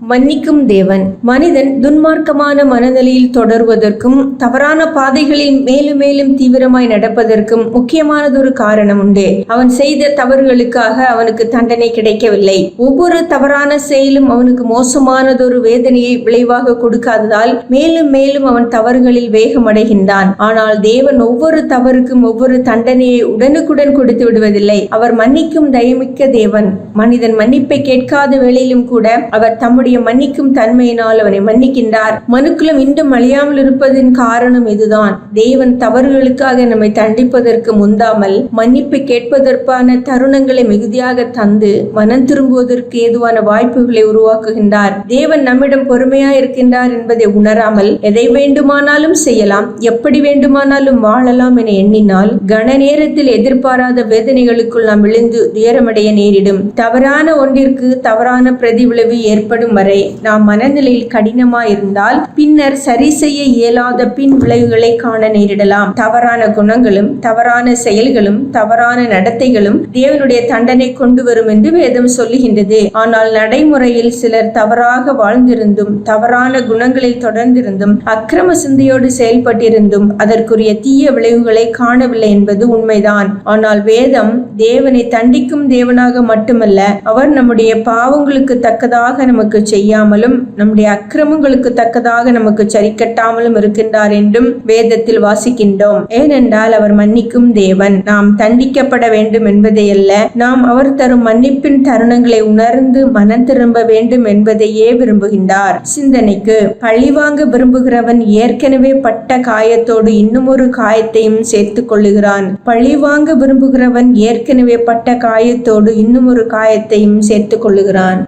மன்னிக்கும் தேவன். மனிதன் துன்மார்க்கமான மனநிலையில் தொடர்வதற்கும் தவறான பாதைகளில் மேலும் மேலும் தீவிரமாய் நடப்பதற்கும் முக்கியமானதொரு காரணம் உண்டு. அவன் செய்த தவறுகளுக்காக அவனுக்கு தண்டனை கிடைக்கவில்லை. ஒவ்வொரு தவறான செயலும் அவனுக்கு மோசமானதொரு வேதனையை விளைவாக கொடுக்காததால் மேலும் மேலும் அவன் தவறுகளில் வேகமடைகின்றான். ஆனால் தேவன் ஒவ்வொரு தவறுக்கும் ஒவ்வொரு தண்டனையை உடனுக்குடன் கொடுத்து விடுவதில்லை. அவர் மன்னிக்கும் தயமிக்க தேவன். மனிதன் மன்னிப்பை கேட்காத வேளையிலும் கூட அவர் தம்முடைய மன்னிக்கும் தன்மையினால் அவனை மன்னிக்கின்றார். மனுக்குலம் இன்றும் அழியாமல் இருப்பதின் காரணம் இதுதான். தேவன் தவறுகளுக்காக நம்மை தண்டிப்பதற்கு முந்தாமல் மன்னிப்பை கேட்பதற்கான தருணங்களை மிகுதியாக தந்து மனம் திரும்புவதற்கு ஏதுவான வாய்ப்புகளை உருவாக்குகின்றார். தேவன் நம்மிடம் பொறுமையா இருக்கின்றார் என்பதை உணராமல் எதை வேண்டுமானாலும் செய்யலாம் எப்படி வேண்டுமானாலும் வாழலாம் என எண்ணினால் கன நேரத்தில் எதிர்பாராத வேதனைகளுக்குள் நாம் விழுந்து துயரமடைய நேரிடும். தவறான ஒன்றிற்கு தவறான பிரதிவிளைவு ஏற்படும் வரை நாம் மனநிலையில் கடினமா இருந்தால் பின்னர் சரி செய்ய இயலாத பின் விளைவுகளை காண நேரிடலாம். தவறான குணங்களும் தவறான செயல்களும் தவறான நடத்தைகளும் தேவனுடைய தண்டனை கொண்டு வரும் என்று வேதம் சொல்லுகின்றது. ஆனால் நடைமுறையில் சிலர் தவறாக வாழ்ந்திருந்தும் தவறான குணங்களில் தொடர்ந்திருந்தும் அக்கிரம சிந்தையோடு செயல்பட்டிருந்தும் அதற்குரிய தீய விளைவுகளை காணவில்லை என்பது உண்மைதான். ஆனால் வேதம் தேவனை தண்டிக்கும் தேவனாக மட்டுமல்ல அவர் நம்முடைய பாவங்களுக்கு தக்கதாக நமக்கு செய்யாமலும் நம்முடைய அக்கிரமங்களுக்கு தக்கதாக நமக்கு சரிக்கட்டாமலும் இருக்கின்றார் என்றும் வேதத்தில் வாசிக்கின்றோம். ஏனென்றால் அவர் மன்னிக்கும் தேவன். நாம் தண்டிக்கப்பட வேண்டும் என்பதை அல்ல நாம் அவர் தரும் மன்னிப்பின் தருணங்களை உணர்ந்து மனம் திரும்ப வேண்டும் என்பதையே விரும்புகின்றார். சிந்தனைக்கு பழிவாங்க விரும்புகிறவன் ஏற்கனவே பட்ட காயத்தோடு இன்னும் ஒரு காயத்தையும் சேர்த்துக் கொள்ளுகிறான். பழிவாங்க விரும்புகிறவன் ஏற்கனவே பட்ட காயத்தோடு இன்னும் ஒரு காயத்தையும் சேர்த்துக் கொள்ளுகிறான்.